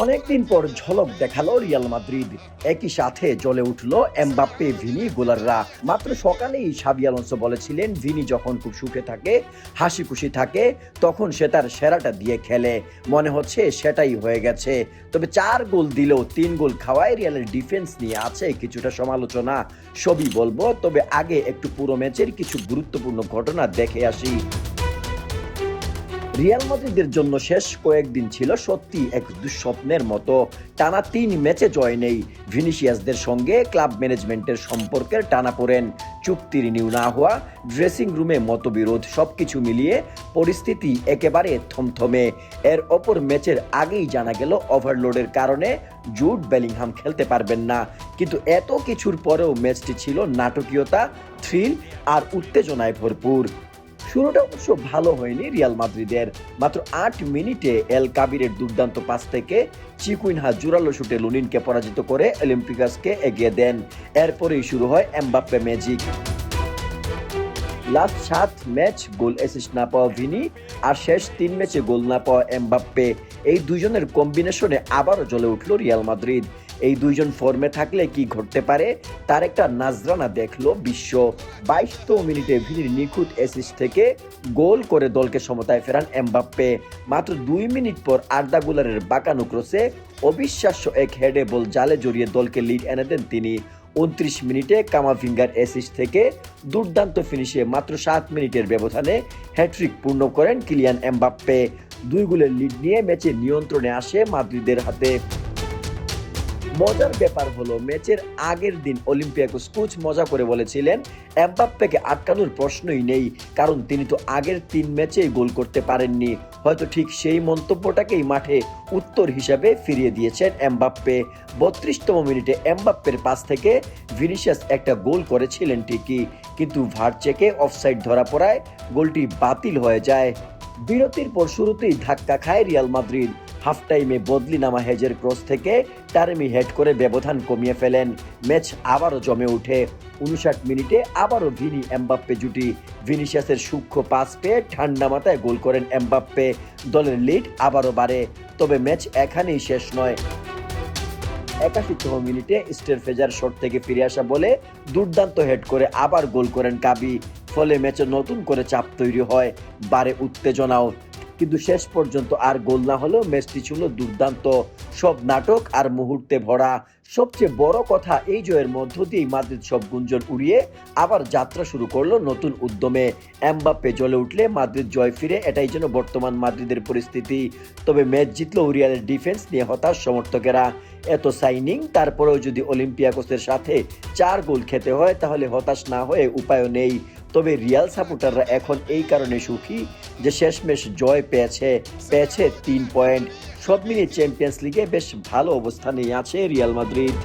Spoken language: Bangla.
অনেকদিন পর ঝলক দেখাল রিয়াল মাদ্রিদ। একই সাথে জ্বলে উঠল এমবাপ্পে, ভিনি, গোলাররা। মাত্র সকালেই সাবি বলেছিলেন, ভিনি যখন খুব সুখে থাকে, হাসি খুশি থাকে, তখন সে তার সেরাটা দিয়ে খেলে। মনে হচ্ছে সেটাই হয়ে গেছে। তবে চার গোল দিলেও তিন গোল খাওয়ায় রিয়ালের ডিফেন্স নিয়ে আছে কিছুটা সমালোচনা। সবই বলব, তবে আগে একটু পুরো ম্যাচের কিছু গুরুত্বপূর্ণ ঘটনা দেখে আসি। রিয়াল মাদ্রিদের জন্য শেষ কয়েকদিন ছিল সত্যি এক দুঃস্বপ্নের মতো। টানা তিন ম্যাচে জয় নেই। ভিনিসিয়াসদের সঙ্গে ক্লাব ম্যানেজমেন্টের সম্পর্কের টানা পড়েন চুক্তি রিনিউ না হওয়া, ড্রেসিং রুমে মতবিরোধ সবকিছু মিলিয়ে পরিস্থিতি একেবারে থমথমে। এর অপর ম্যাচের আগেই জানা গেল, ওভারলোডের কারণে জুট বেলিংহাম খেলতে পারবেন না। কিন্তু এত কিছুর পরেও ম্যাচটি ছিল নাটকীয়তা, থ্রিল আর উত্তেজনায় ভরপুর। শুরুটা অবশ্য ভালো হয়নি রিয়াল মাদ্রিদের। মাত্র আট মিনিটে এল কাবিরের দুর্দান্ত পাস থেকে চিকুইনহা জোরালো শুটে লুনিনকে পরাজিত করে অলিম্পিকাসকে এগিয়ে দেন। এরপরেই শুরু হয় এমবাপ্পে ম্যাজিক। লাস্ট সাত ম্যাচ গোল অ্যাসিস্ট না পাওয়া ভিনি, আর শেষ তিন ম্যাচে গোল না পাওয়া এমবাপ্পে। এই দুজনের কম্বিনেশনে আবারও জ্বলে উঠল রিয়াল মাদ্রিদ। এই দুইজন ফর্মে থাকলে কি ঘটতে পারে? তার একটা নাজরানা দেখল বিশ্ব বাইশতম মিনিটে ভিনির নিখুঁত অ্যাসিস্ট থেকে গোল করে দলকে সমতায় ফেরান এমবাপ্পে। মাত্র দুই মিনিট পর আর্দা গুলারের বাঁকানো ক্রসে অবিশ্বাস্য এক হেডে বল জালে জড়িয়ে দলকে লিড এনে দেন তিনি। উনত্রিশ মিনিটে কামাভিঙ্গার অ্যাসিস্ট থেকে দুর্দান্ত ফিনিশে মাত্র সাত মিনিটের ব্যবধানে হ্যাট্রিক পূর্ণ করেন কিলিয়ান এমবাপ্পে। দুই গোলের লিড নিয়ে ম্যাচে নিয়ন্ত্রণে আসে মাদ্রিদের হাতে। মজার ব্যাপার হলো, ম্যাচের আগের দিন অলিম্পিয়াকোস কোচ মজা করে বলেছিলেন, এমবাপ্পেকে আটকানোর প্রশ্নই নেই, কারণ তিনি তো আগের তিন ম্যাচেই গোল করতে পারেননি। হয়তো ঠিক সেই মন্তব্যটাকেই মাঠে উত্তর হিসাবে ফিরিয়ে দিয়েছেন এমবাপ্পে। বত্রিশতম মিনিটে এমবাপ্পের পাস থেকে ভিনিসিয়াস একটা গোল করেছিলেন ঠিকই, কিন্তু ভার চেকে অফসাইড ধরা পড়ায় গোলটি বাতিল হয়ে যায়। বিরতির পর শুরুতেই ধাক্কা খায় রিয়াল মাদ্রিদ। হাফ টাইমে বদলি নামা হেজের ক্রস থেকে টারেমি হেড করে ব্যবধান কমিয়ে ফেলেন। ম্যাচ আবারও জমে ওঠে। উনষাট মিনিটে আবারও ভিনি এমবাপ্পে জুটি। ভিনিসিয়াসের সূক্ষ্ম পাস পেয়ে ঠান্ডা মাথায় গোল করেন এমবাপ্পে। দলের লিড আবারও বাড়ে, তবে ম্যাচ এখানেই শেষ নয়। একাশিতম মিনিটে স্টের ফেজার শট থেকে ফিরে আসা বলে দুর্দান্ত হেড করে আবার গোল করেন কাবি। ফলে ম্যাচে নতুন করে চাপ তৈরি হয় বারে উত্তেজনাও। কিন্তু শেষ পর্যন্ত আর গোল না হলেও ম্যাচটি ছিল দুর্দান্ত। সব নাটক আর মুহূর্তে ভরা সবচেয়ে বড় কথা এই জয়ের মধ্য দিয়েই মাদ্রিদ সব গুঞ্জন উড়িয়ে আবার যাত্রা শুরু করল নতুন উদ্যমে। এমবাপ্পে জ্বলে উঠলে মাদ্রিদ জয় ফিরে, এটাই যেন বর্তমান মাদ্রিদের পরিস্থিতি। তবে ম্যাচ জিতলো রিয়ালের ডিফেন্স নিয়ে হতাশ সমর্থকেরা। এত সাইনিং, তারপরেও যদি অলিম্পিয়াকোসের সাথে চার গোল খেতে হয়, তাহলে হতাশ না হয়ে উপায়ও নেই। তবে রিয়াল সাপোর্টাররা এখন এই কারণে সুখী যে শেষমেশ জয় পেয়েছে পেয়েছে তিন পয়েন্ট। সব মিলিয়ে চ্যাম্পিয়ন্স লিগে বেশ ভালো অবস্থানে আছে রিয়াল মাদ্রিদ